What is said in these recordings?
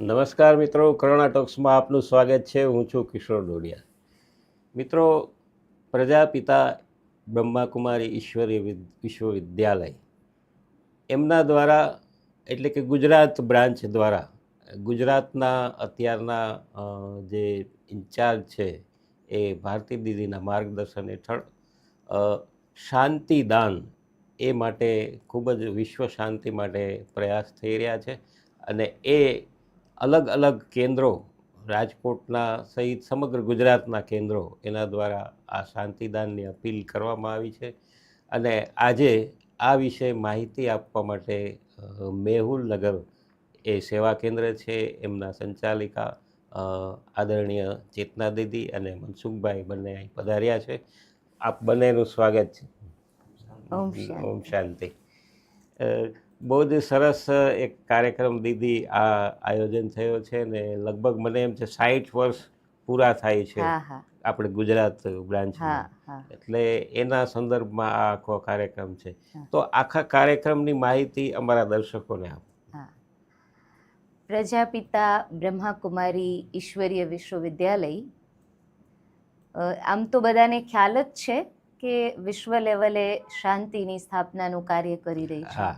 નમસ્કાર મિત્રો, કરુણા ટોક્સમાં આપનું સ્વાગત છે. હું છું કિશોર ડોડિયા. મિત્રો, પ્રજાપિતા બ્રહ્માકુમારી ઈશ્વરીય વિશ્વવિદ્યાલય. એમના દ્વારા, એટલે કે ગુજરાત બ્રાન્ચ દ્વારા, ગુજરાતના અત્યારના જે ઇન્ચાર્જ છે એ ભારતી દીદીના માર્ગદર્શન હેઠળ શાંતિદાન એ માટે ખૂબ જ વિશ્વ શાંતિ માટે પ્રયાસ થઈ રહ્યા છે. અને એ અલગ અલગ કેન્દ્રો રાજકોટના સહિત સમગ્ર ગુજરાતના કેન્દ્રો એના દ્વારા આ શાંતિદાનની અપીલ કરવામાં આવી છે. અને આજે આ વિશે માહિતી આપવા માટે મેહુલ નગર એ સેવા કેન્દ્ર છે એમના સંચાલિકા આદરણીય ચેતના દીદી અને મનસુખભાઈ બંને અહીં પધાર્યા છે. આપ બંનેનું સ્વાગત છે. ઓમ શાંતિ. બહુ જ સરસ એક કાર્યક્રમ દીદી આ આયોજન થયો છે ને લગભગ મને એમ છે સાઠ વર્ષ પૂરા થાય છે આપણે ગુજરાત બ્રાન્ચ એટલે એના સંદર્ભમાં આ આખો કાર્યક્રમ છે. તો આખા કાર્યક્રમની માહિતી અમારા દર્શકોને આપો. પ્રજાપિતા બ્રહ્માકુમારી ઈશ્વરીય વિશ્વવિદ્યાલય. આમ તો બધાને ખ્યાલ જ છે કે વિશ્વ લેવલે શાંતિની સ્થાપનાનું કાર્ય કરી રહી છે.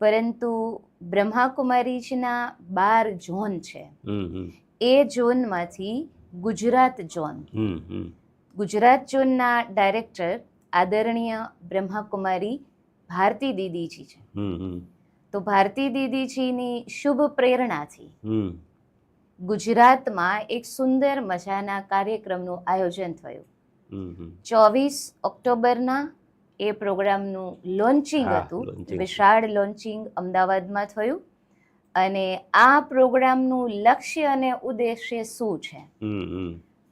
પરંતુ બ્રહ્માકુમારીજના બાર ઝોન છે. એ ઝોનમાંથી ગુજરાત ઝોન. ગુજરાત ઝોનના ડાયરેક્ટર આદરણીય બ્રહ્માકુમારી ભારતી દીદીજી છે. તો ભારતી દીદીજીની શુભ પ્રેરણાથી ગુજરાતમાં એક સુંદર મજાના કાર્યક્રમનું આયોજન થયું. ચોવીસ ઓક્ટોબરના એ પ્રોગ્રામનું લોન્ચિંગ હતું. વિશાળ લોન્ચિંગ અમદાવાદમાં થયું. અને આ પ્રોગ્રામનું લક્ષ્ય અને ઉદ્દેશ્ય શું છે?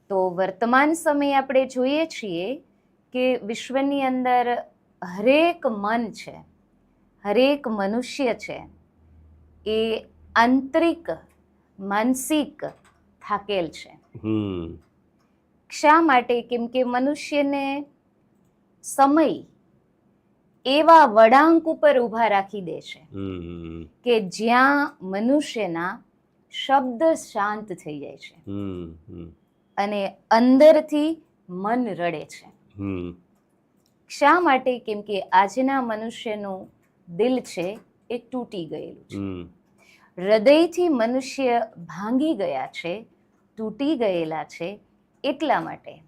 તો વર્તમાન સમયે આપણે જોઈએ છીએ કે વિશ્વની અંદર હરેક મન છે હરેક મનુષ્ય છે એ આંતરિક માનસિક થાકેલ છે. શા માટે? કેમ કે મનુષ્યને સમય એવા વળાંક ઉપર ઊભા રાખી દે છે કે જ્યાં મનુષ્યના શબ્દ શાંત થઈ જાય છે. અને અંદરથી મન રડે છે. શા માટે? કેમ કે આજના મનુષ્યનું દિલ છે એ તૂટી ગયેલું છે. હૃદયથી મનુષ્ય ભાંગી ગયા છે તૂટી ગયેલા છે એટલા માટે.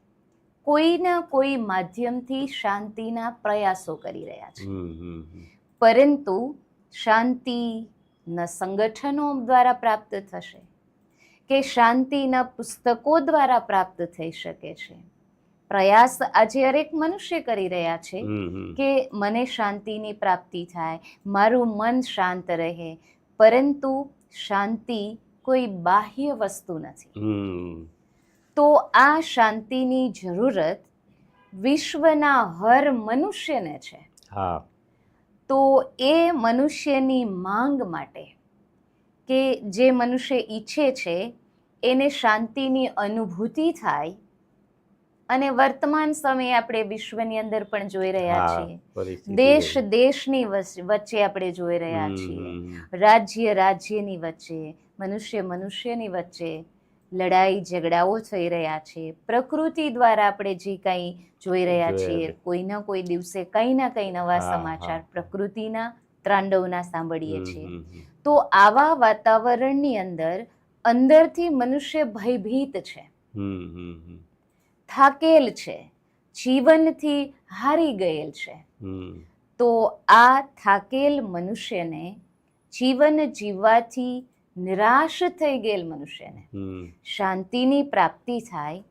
કોઈના કોઈ માધ્યમથી શાંતિના પ્રયાસો કરી રહ્યા છે. પરંતુ શાંતિ ન સંગઠનો દ્વારા પ્રાપ્ત થશે કે શાંતિના પુસ્તકો દ્વારા પ્રાપ્ત થઈ શકે છે. પ્રયાસ આજે હરેક મનુષ્ય કરી રહ્યા છે કે મને શાંતિની પ્રાપ્તિ થાય મારું મન શાંત રહે પરંતુ શાંતિ કોઈ બાહ્ય વસ્તુ નથી. તો આ શાંતિની જરૂરત વિશ્વના હર મનુષ્યને છે. હા. તો એ મનુષ્યની માંગ માટે કે જે મનુષ્ય ઈચ્છે છે એને શાંતિની અનુભૂતિ થાય અને વર્તમાન સમયે આપણે વિશ્વની અંદર પણ જોઈ રહ્યા છીએ. દેશ દેશની વચ્ચે આપણે જોઈ રહ્યા છીએ. રાજ્ય રાજ્યની વચ્ચે મનુષ્ય મનુષ્યની વચ્ચે લડાઈ ઝઘડાઓ થઈ રહ્યા છે. પ્રકૃતિ દ્વારા આપણે જે કંઈ જોઈ રહ્યા છીએ કોઈ કોઈના કોઈ દિવસે કંઈ ના કંઈ નવા સમાચાર. પ્રકૃતિના ત્રાંડવના સાંભળીએ છીએ. તો આવા વાતાવરણની અંદર અંદરથી મનુષ્ય ભયભીત છે. થાકેલ છે. જીવનથી હારી ગયેલ છે. તો આ થાકેલ મનુષ્યને જીવન જીવવાથી નિરાશ થઈ ગયેલ મનુષ્યને. શાંતિની પ્રાપ્તિ થાય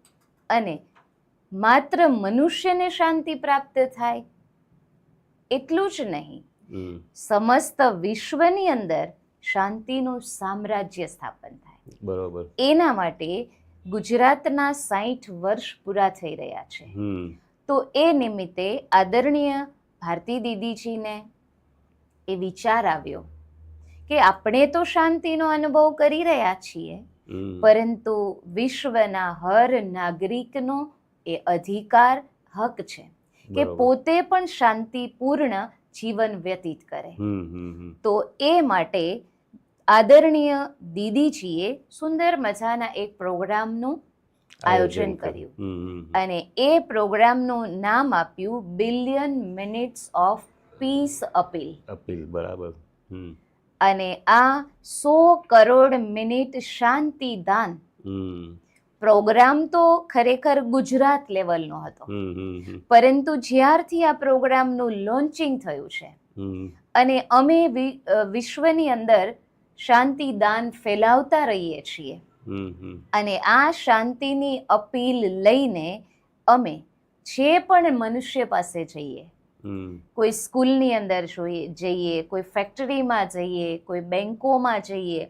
અને માત્ર મનુષ્યને શાંતિ પ્રાપ્ત થાય એટલું જ નહીં. સમસ્ત વિશ્વની અંદર શાંતિનું સામ્રાજ્ય સ્થાપન થાય. બરોબર. એના માટે ગુજરાતના સાઠ વર્ષ પૂરા થઈ રહ્યા છે. તો એ નિમિત્તે આદરણીય ભારતી દીદીજીને એ વિચાર આવ્યો. કે આપણે તો શાંતિનો અનુભવ કરી રહ્યા છીએ પરંતુ વિશ્વના હર નાગરિકનો એ અધિકાર હક છે કે પોતે પણ શાંતિપૂર્ણ જીવન વ્યતીત કરે. તો એ માટે આદરણીય દીદીજીએ સુંદર મજાના એક પ્રોગ્રામનું આયોજન કર્યું. અને એ પ્રોગ્રામનું નામ આપ્યું billion minutes of peace appeal. Appeal બરાબર. અને આ સો કરોડ મિનિટ શાંતિ દાન. પ્રોગ્રામ તો ખરેખર ગુજરાત લેવલનો હતો. પરંતુ જ્યારથી આ પ્રોગ્રામનું લોન્ચિંગ થયું છે અને અમે વિશ્વની અંદર શાંતિ દાન ફેલાવતા રહીએ છીએ અને આ શાંતિની અપીલ લઈને અમે જે પણ મનુષ્ય પાસે જઈએ કોઈ સ્કૂલની અંદર જોઈએ જઈએ કોઈ ફેક્ટરીમાં જઈએ કોઈ બેંકોમાં જઈએ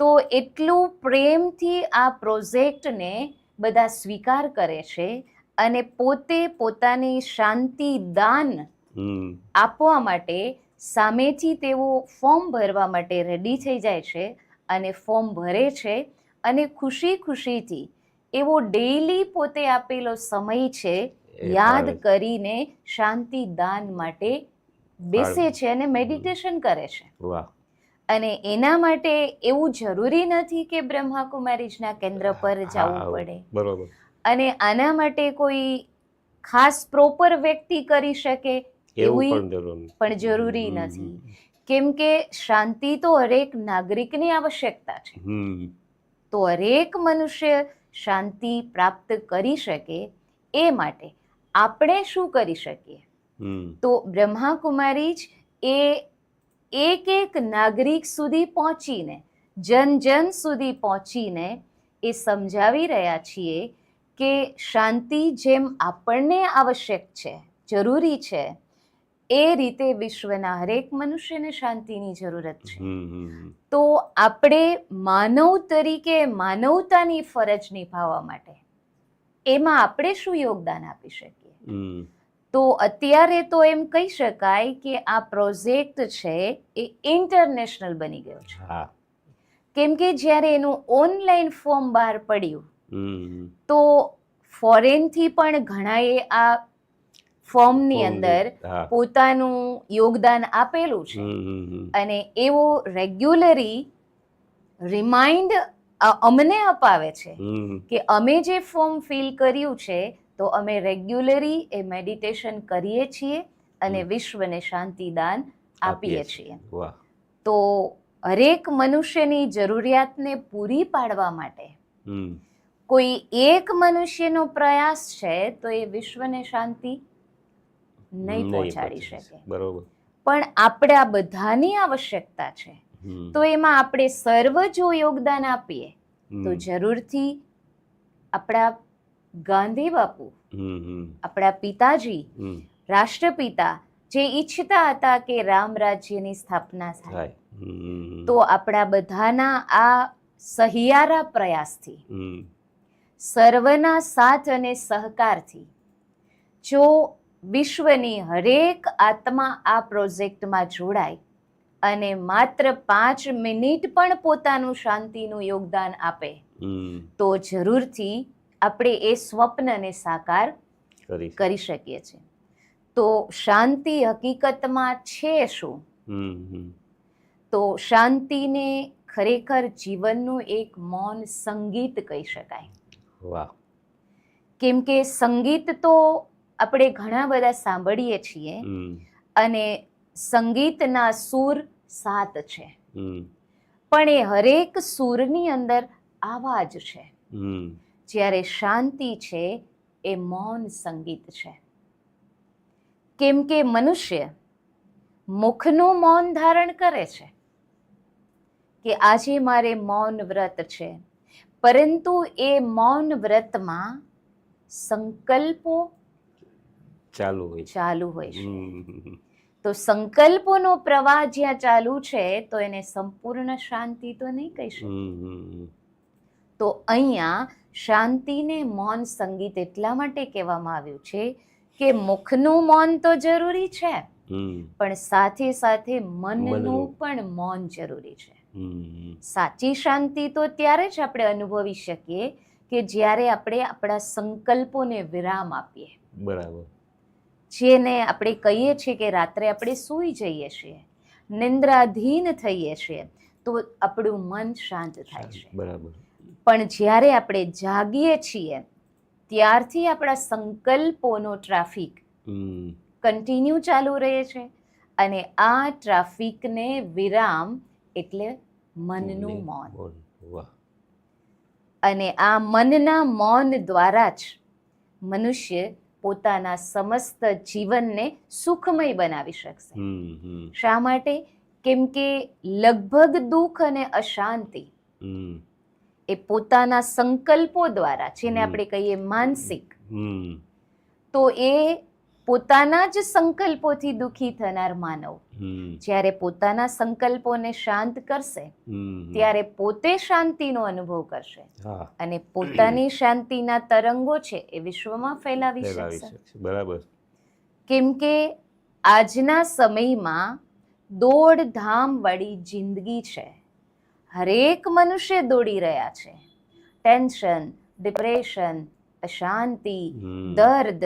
તો એટલું પ્રેમથી આ પ્રોજેક્ટને બધા સ્વીકાર કરે છે અને પોતે પોતાની શાંતિ દાન આપવા માટે સામેથી તેઓ ફોર્મ ભરવા માટે રેડી થઈ જાય છે અને ફોર્મ ભરે છે અને ખુશી ખુશીથી એવો ડેઈલી પોતે આપેલો સમય છે યાદ કરીને શાંતિ દાન માટે બેસે છે. અને મેડિટેશન કરે છે. વાહ. અને એના માટે એવું જરૂરી નથી કે બ્રહ્માકુમારીજના કેન્દ્ર પર જવું પડે. બરોબર. અને આના માટે કોઈ ખાસ પ્રોપર વ્યક્તિ કરી શકે એવું એવું પણ જરૂર નથી. પણ જરૂરી નથી. કેમ કે શાંતિ તો હરેક નાગરિકની આવશ્યકતા છે. તો હરેક મનુષ્ય શાંતિ પ્રાપ્ત કરી શકે એ માટે. આપણે શું કરી શકીએ? તો તો બ્રહ્માકુમારી જ એ એક એક નાગરિક સુધી પહોંચીને જન જન સુધી પહોંચીને એ સમજાવી રહ્યા છીએ કે શાંતિ જેમ આપણને આવશ્યક છે જરૂરી છે એ રીતે વિશ્વના હરેક મનુષ્યને શાંતિની જરૂરત છે. તો આપણે માનવ તરીકે માનવતાની ફરજ નિભાવવા માટે એમાં આપણે શું યોગદાન આપી શકીએ? તો અત્યારે તો એમ કહી શકાય કે આ પ્રોજેક્ટ છે એ ઇન્ટરનેશનલ બની ગયો છે. કેમ કે જ્યારે એનું ઓનલાઈન ફોર્મ બહાર પડ્યું તો ફોરેનથી પણ ઘણાએ આ ફોર્મની અંદર પોતાનું યોગદાન આપેલું છે. અને એવો રેગ્યુલરી રિમાઇન્ડ અમને અપાવે છે કે અમે જે ફોર્મ ફિલ કર્યું છે તો અમે રેગ્યુલરી એ મેડિટેશન કરીએ છીએ અને. વિશ્વને શાંતિદાન આપીએ છીએ. તો હરેક મનુષ્યની જરૂરિયાતને પૂરી પાડવા માટે કોઈ એક મનુષ્યનો પ્રયાસ છે તો એ વિશ્વને શાંતિ નહીં પહોંચાડી શકે. બરોબર. પણ આપણે આ બધાની આવશ્યકતા છે. તો એમાં આપણે સર્વ જો યોગદાન આપીએ. તો જરૂરથી આપણા ગાંધી બાપુ આપણા પિતાજી રાષ્ટ્રપિતા જે ઈચ્છતા હતા કે રામ રાજ્યની સ્થાપના થાય. તો આપણા બધાના આ સહિયારા પ્રયાસથી સર્વના સાથ અને સહકારથી જો વિશ્વની હરેક આત્મા આ પ્રોજેક્ટમાં જોડાય અને માત્ર પાંચ મિનિટ પણ પોતાનું શાંતિનું યોગદાન આપે તો જરૂરથી આપણે એ સ્વપ્નને સાકાર કરી શકીએ. છીએ. તો શાંતિ હકીકતમાં છે શું? તો શાંતિને ખરેખર જીવનનું એક મૌન સંગીત કહી શકાય. વાહ. કેમ કે સંગીત તો આપણે ઘણા બધા સાંભળીએ છીએ અને સંગીતના સૂર સાત છે. પણ એ હરેક સૂરની અંદર આવાજ છે. જ્યારે શાંતિ છે એ મૌન સંગીત છે. કેમ કે મનુષ્ય મુખનું મૌન ધારણ કરે છે કે આજે મારે મૌન વ્રત છે પરંતુ એ મૌન વ્રતમાં સંકલ્પો ચાલુ હોય ચાલુ હોય છે. તો સંકલ્પોનો પ્રવાહ જ્યાં ચાલુ છે તો એને સંપૂર્ણ શાંતિ તો નહીં કહી શકે હમ હમ. તો અહીંયા શાંતિને મૌન સંગીત એટલા માટે કહેવામાં આવ્યું છે કે મુખનું મૌન તો જરૂરી છે પણ સાથે સાથે મનનું. પણ મૌન જરૂરી છે. સાચી શાંતિ તો ત્યારે જ આપણે અનુભવી શકીએ કે જ્યારે આપણે આપણા સંકલ્પોને વિરામ આપીએ. બરાબર. જેને આપણે કહીએ છીએ કે રાત્રે આપણે સૂઈ જઈએ છીએ નિંદ્રાધીન થઈએ છીએ તો આપણું મન શાંત થાય છે. બરાબર. પણ જ્યારે આપણે જાગીએ છીએ ત્યારથી આપણા સંકલ્પોનો ટ્રાફિક કન્ટિન્યુ ચાલુ રહે છે અને આ ટ્રાફિકને વિરામ એટલે મનનું મૌન. અને આ મનના મૌન દ્વારા જ મનુષ્ય પોતાના સમસ્ત જીવનને સુખમય બનાવી શકશે. શા માટે? કેમ કે લગભગ દુઃખ અને અશાંતિ એ પોતાના સંકલ્પો દ્વારા જેને આપણે કહીએ માનસિક તો એ પોતાના જ સંકલ્પોથી દુઃખી થનાર માનવ જ્યારે પોતાના સંકલ્પોને શાંત કરશે ત્યારે પોતે શાંતિનો અનુભવ કરશે. અને પોતાની શાંતિના તરંગો છે એ વિશ્વમાં ફેલાવી શકશે. બરાબર. કેમ કે આજના સમયમાં દોડધામ વાળી જિંદગી છે. હરેક મનુષ્ય દોડી રહ્યા છે. ટેન્શન ડિપ્રેશન અશાંતિ દર્દ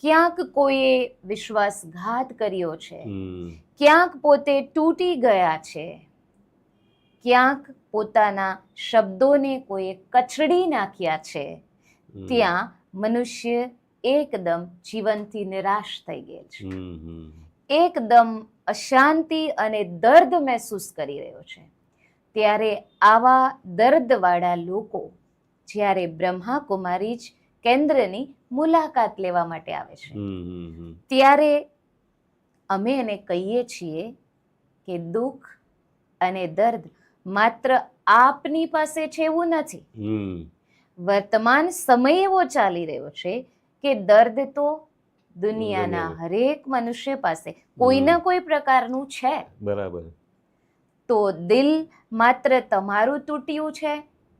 ક્યાંક કોઈએ વિશ્વાસઘાત કર્યો છે. ક્યાંક પોતે તૂટી ગયા છે. ક્યાંક પોતાના શબ્દોને કોઈએ કચડી નાખ્યા છે. ત્યાં મનુષ્ય એકદમ જીવનથી નિરાશ થઈ ગયેલ છે. એકદમ અશાંતિ અને દર્દ મહેસૂસ કરી રહ્યો છે. ત્યારે આવા દર્દવાળા લોકો જ્યારે બ્રહ્માકુમારી જ કેન્દ્રની મુલાકાત લેવા માટે આવે છે. ત્યારે અમે એને કહીએ છીએ કે દુઃખ અને દર્દ માત્ર આપની પાસે છે એવું નથી. વર્તમાન સમય એવો ચાલી રહ્યો છે કે દર્દ તો દુનિયાના. હરેક મનુષ્ય પાસે કોઈ ના કોઈ પ્રકારનું છે. બરાબર. તો દિલ માત્ર તમારું તૂટ્યું છે?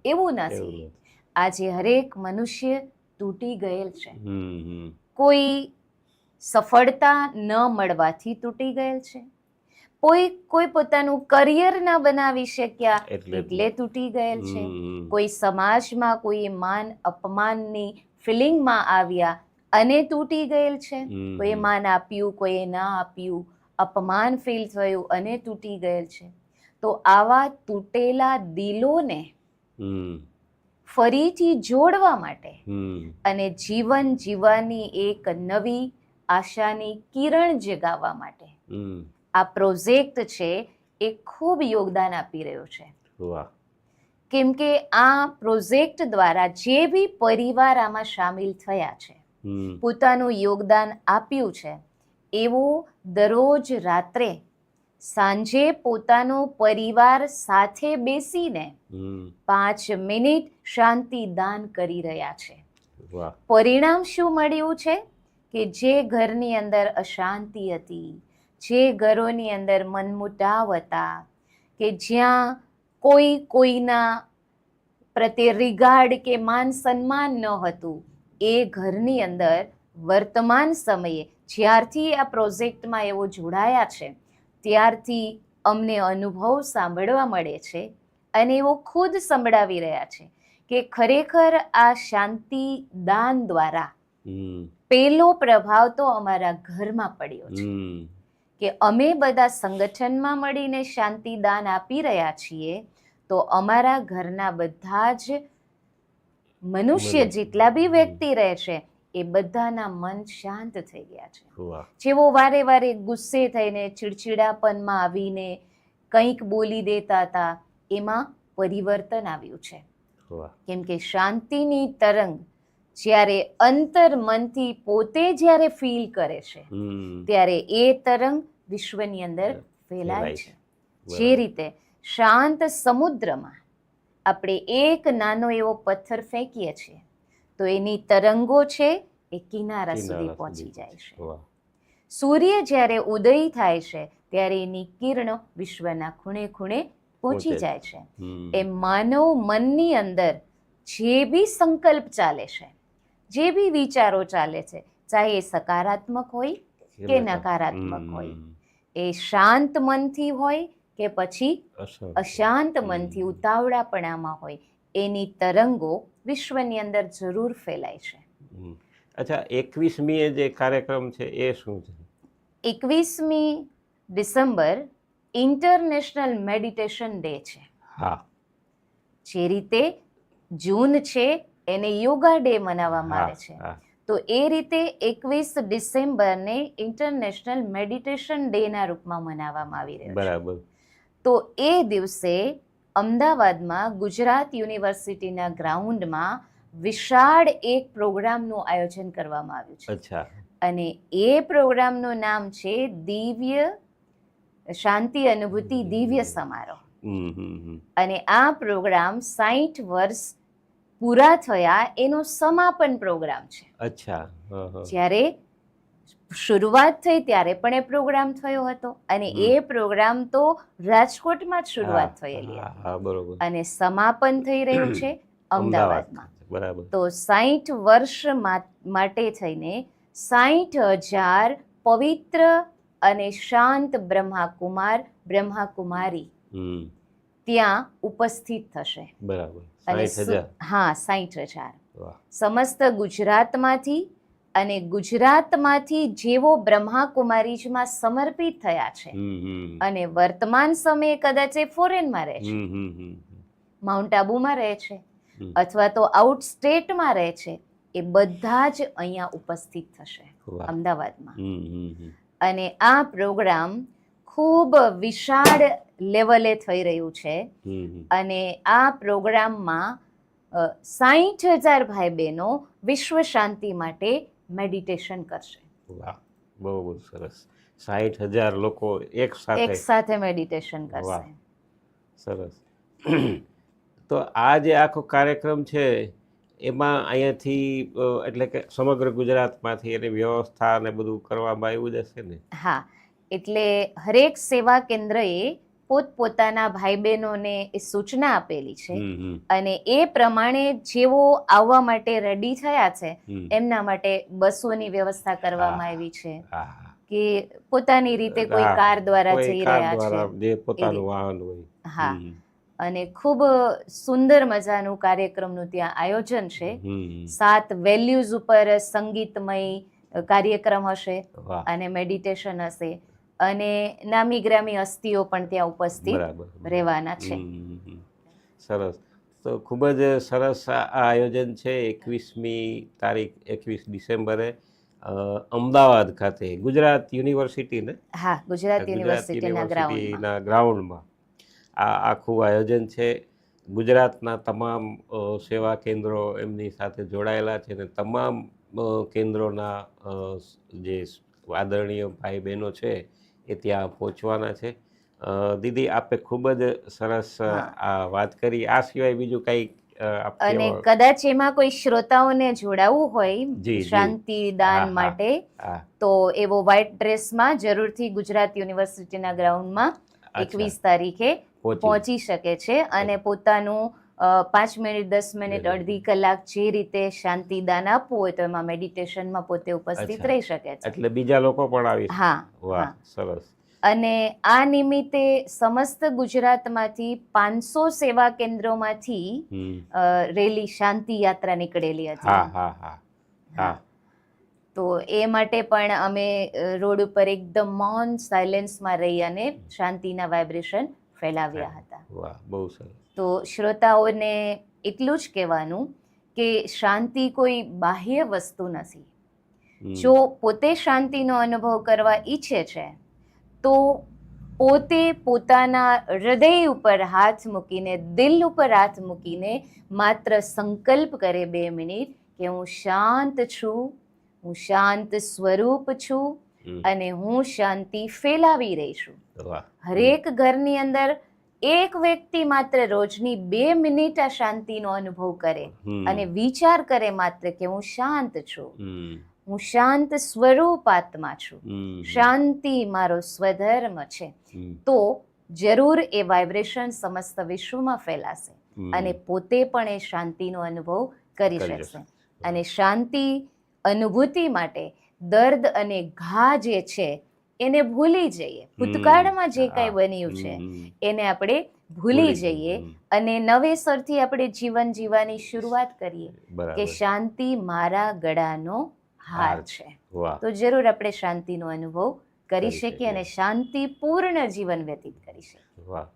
એવું નથી. આજે હરેક મનુષ્ય તૂટી ગયેલ છે. કોઈ સફળતા ન મળવાથી તૂટી ગયેલ છે. કોઈ કોઈ પોતાનું કરિયર ન બનાવી શક્યા એટલે તૂટી ગયેલ છે. કોઈ સમાજમાં કોઈ માન અપમાનની ફિલિંગમાં આવ્યા અને તૂટી ગયેલ છે. કોઈ કોઈએ માન આપ્યું કોઈએ ના આપ્યું અપમાન ફીલ થયું અને તૂટી ગયેલ છે. તો આવા તૂટેલા દિલોને ફરીથી જોડવા માટે અને જીવન જીવવાની એક નવી આશાની કિરણ જગાવવા માટે આ પ્રોજેક્ટ છે એ ખૂબ યોગદાન આપી રહ્યો છે. કેમ કે આ પ્રોજેક્ટ દ્વારા જે બી પરિવાર આમાં સામેલ થયા છે પોતાનું યોગદાન આપ્યું છે એવો દરરોજ રાત્રે સાંજે પોતાનો પરિવાર સાથે બેસીને પાંચ મિનિટ શાંતિ દાન કરી રહ્યા છે. પરિણામ શું મળ્યું છે? કે જે ઘરની અંદર અશાંતિ હતી જે ઘરોની અંદર મનમુટાવ હતા કે જ્યાં કોઈ કોઈના પ્રત્યે રિગાર્ડ કે માન સન્માન ન હતું એ ઘરની અંદર વર્તમાન સમયે જ્યારથી આ પ્રોજેક્ટમાં એવો જોડાયા છે ત્યારથી અમને અનુભવ સાંભળવા મળે છે અને એવો ખુદ સંભળાવી રહ્યા છે કે ખરેખર આ શાંતિ દાન દ્વારા પેલો પ્રભાવ તો અમારા ઘરમાં પડ્યો છે. કે અમે બધા સંગઠનમાં મળીને શાંતિ દાન આપી રહ્યા છીએ તો અમારા ઘરના બધા જ મનુષ્ય. જેટલા બી વ્યક્તિ રહે છે એ બધાના મન શાંત થઈ ગયા છે. જેવો વારે વારે ગુસ્સે થઈને ચીડચીડાપનમાં આવીને કંઈક બોલી દેતા હતા એમાં પરિવર્તન આવ્યું છે. કેમ કે શાંતિની તરંગ જ્યારે અંતર મનથી પોતે જ્યારે ફીલ કરે છે ત્યારે એ તરંગ વિશ્વની અંદર ફેલાય છે. જે રીતે શાંત સમુદ્રમાં આપણે એક નાનો એવો પથ્થર ફેંકીએ છીએ તો એની તરંગો છે એ કિનારા સુધી પહોંચી જાય છે. સૂર્ય જ્યારે ઉદય થાય છે ત્યારે એની કિરણો વિશ્વના ખૂણે ખૂણે પહોંચી જાય છે. એ માનવ મનની અંદર જે બી સંકલ્પ ચાલે છે જે બી વિચારો ચાલે છે ચાહે એ સકારાત્મક હોય કે નકારાત્મક હોય. એ શાંત મનથી હોય કે પછી અશાંત. મનથી ઉતાવળાપણામાં હોય એની તરંગો વિશ્વની અંદર જરૂર ફેલાય છે. અચ્છા એકવીસમીએ જે કાર્યક્રમ છે એ શું છે? એકવીસમી ડિસેમ્બર ઇન્ટરનેશનલ મેડિટેશન ડે છે. હા. જે રીતે જૂન છે એને યોગા ડે મનાવવામાં આવે છે. તો એ રીતે એકવીસ ડિસેમ્બરને ઇન્ટરનેશનલ મેડિટેશન ડેના રૂપમાં મનાવવામાં આવી રહ્યો છે. બરાબર. તો એ દિવસે અમદાવાદમાં ગુજરાત યુનિવર્સિટીના ગ્રાઉન્ડમાં વિશાળ એક પ્રોગ્રામનું આયોજન કરવામાં આવ્યું છે. અચ્છા. અને એ પ્રોગ્રામનું નામ છે દિવ્ય શાંતિ અનુભૂતિ દિવ્ય સમારોહ. અને આ પ્રોગ્રામ સાઠ વર્ષ પૂરા થયા એનો સમાપન પ્રોગ્રામ છે. અચ્છા જ્યારે શરૂઆત થઈ ત્યારે પણ એ પ્રોગ્રામ થયો હતો અને એ પ્રોગ્રામ તો રાજકોટમાં જ શરૂઆત થયેલી અને સમાપન થઈ રહ્યું છે અમદાવાદમાં. તો સાહીઠ વર્ષ માટે થઈને સાહીઠ હજાર પવિત્ર અને શાંત બ્રહ્માકુમાર બ્રહ્માકુમારી ત્યાં ઉપસ્થિત થશે. બરાબર. હા સાહીઠ હજાર. સમસ્ત ગુજરાતમાંથી અને ગુજરાતમાંથી જેવો બ્રહ્માકુમારીજમાં સમર્પિત થયા છે. અને વર્તમાન સમયે કદાચ એ ફોરેનમાં રહે છે. માઉન્ટ આબુમાં રહે છે. અથવા તો આઉટ સ્ટેટમાં રહે છે. એ બધા જ અહીંયા ઉપસ્થિત થશે અમદાવાદમાં. અને આ પ્રોગ્રામ ખૂબ વિશાળ લેવલે થઈ રહ્યું છે. અને આ પ્રોગ્રામમાં સાહીઠ હજાર ભાઈ બહેનો વિશ્વ શાંતિ માટે મેડિટેશન કરશે. વાહ બહુ બહુ સરસ. સાઠ હજાર લોકો એક સાથે એક સાથે મેડિટેશન કરશે. સરસ. તો આ જે આખો કાર્યક્રમ છે એમાં અહીંયાથી એટલે કે સમગ્ર ગુજરાતમાંથી એની વ્યવસ્થા ને બધું કરવામાં આવ્યું જ હશે ને? હા એટલે હરેક સેવા કેન્દ્રએ પોતપોતાના ભાઈ બહેનોને સૂચના આપેલી છે અને એ પ્રમાણે જેઓ આવવા માટે રેડી થયા છે એમના માટે બસોની વ્યવસ્થા કરવામાં આવી છે. કે પોતાની રીતે કોઈ કાર દ્વારા જઈ રહ્યા છે. પોતાનું વાહન હોય. હા. અને ખૂબ સુંદર મજાનું કાર્યક્રમનું ત્યાં આયોજન છે. સાત વેલ્યુઝ ઉપર સંગીતમય કાર્યક્રમ હશે અને મેડિટેશન હશે. અને નામી ગ્રામી હસ્તીઓ પણ ત્યાં ઉપસ્થિત રહેવાના છે. સરસ. તો ખૂબ જ સરસ આ આયોજન છે એકવીસમી તારીખ એકવીસ ડિસેમ્બરે અમદાવાદ ખાતે ગુજરાત યુનિવર્સિટી ને? હા ગુજરાત યુનિવર્સિટીના ગ્રાઉન્ડમાં. આ આખું આયોજન છે. ગુજરાતના તમામ સેવા કેન્દ્રો એમની સાથે જોડાયેલા છે અને તમામ કેન્દ્રોના જે આદરણીય ભાઈ બહેનો છે એ ત્યાં પહોંચવાના છે. દીદી આપે ખૂબ જ સરસ આ વાત કરી. આ સિવાય બીજું કંઈ અને કદાચ એમાં કોઈ શ્રોતાઓને જોડાવવું હોય. શાંતિ દાન માટે તો એવો વ્હાઇટ ડ્રેસમાં જરૂરથી ગુજરાત યુનિવર્સિટીના ગ્રાઉન્ડમાં એકવીસ તારીખે પહોંચી. શકે છે અને પોતાનું પાંચ મિનિટ દસ મિનિટ અડધી કલાક જે રીતે શાંતિ દાન આપવું હોય તો એમાં મેડિટેશનમાં પોતે ઉપસ્થિત રહી શકે છે. એટલે બીજા લોકો પણ આવી હા વાહ સરસ. અને આ નિમિત્તે સમસ્ત ગુજરાતમાંથી પાંચસો સેવા કેન્દ્રોમાંથી રેલી શાંતિ યાત્રા નીકળેલી હતી. હા હા હા તો એ માટે પણ અમે રોડ ઉપર એકદમ મૌન સાયલેન્સમાં રહી અને શાંતિના વાઇબ્રેશન ફેલાવ્યા હતા. વાહ બહુ સરસ. તો શ્રોતાઓને એટલું જ કહેવાનું કે શાંતિ કોઈ બાહ્ય વસ્તુ નથી. જો પોતે શાંતિનો અનુભવ કરવા ઈચ્છે છે તો પોતે પોતાના હૃદય ઉપર હાથ મૂકીને દિલ ઉપર હાથ મૂકીને માત્ર સંકલ્પ કરે બે મિનિટ કે હું શાંત છું હું શાંત સ્વરૂપ છું અને હું શાંતિ ફેલાવી રહી છું. હરેક ઘરની અંદર એક વ્યક્તિ માત્ર રોજની બે મિનિટ આ શાંતિનો અનુભવ કરે અને વિચાર કરે માત્ર કે હું શાંત છું. હું શાંત સ્વરૂપ આત્મા છું. શાંતિ મારો સ્વધર્મ છે. તો જરૂર એ વાઇબ્રેશન સમસ્ત વિશ્વમાં ફેલાશે અને પોતે પણ એ શાંતિનો અનુભવ કરી શકશે. અને શાંતિ અનુભૂતિ માટે દર્દ અને ઘા જે છે એને ભૂલી જઈએ. ભૂતકાળમાં જે. કાંઈ બન્યું છે એને આપણે ભૂલી જઈએ. અને નવેસરથી આપણે જીવન જીવવાની શરૂઆત કરીએ કે શાંતિ મારા ગળાનો હાર છે. તો જરૂર આપણે શાંતિનો અનુભવ કરી શકીએ અને અને શાંતિપૂર્ણ જીવન વ્યતીત કરી શકીએ. વાહ.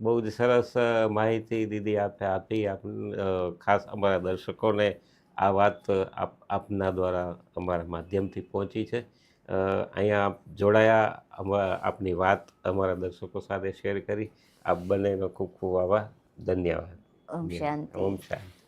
બહુ જ સરસ માહિતી દીદી આપે આપી આપ ખાસ અમારા દર્શકોને આ વાત આપ આપના દ્વારા અમારા માધ્યમથી પહોંચી છે. અહીંયા આપ જોડાયા આપની વાત અમારા દર્શકો સાથે શેર કરી. આપ બંનેનો ખૂબ ખૂબ આભાર. ધન્યવાદ. ઓમ શાંતિ. ઓમ શાંતિ.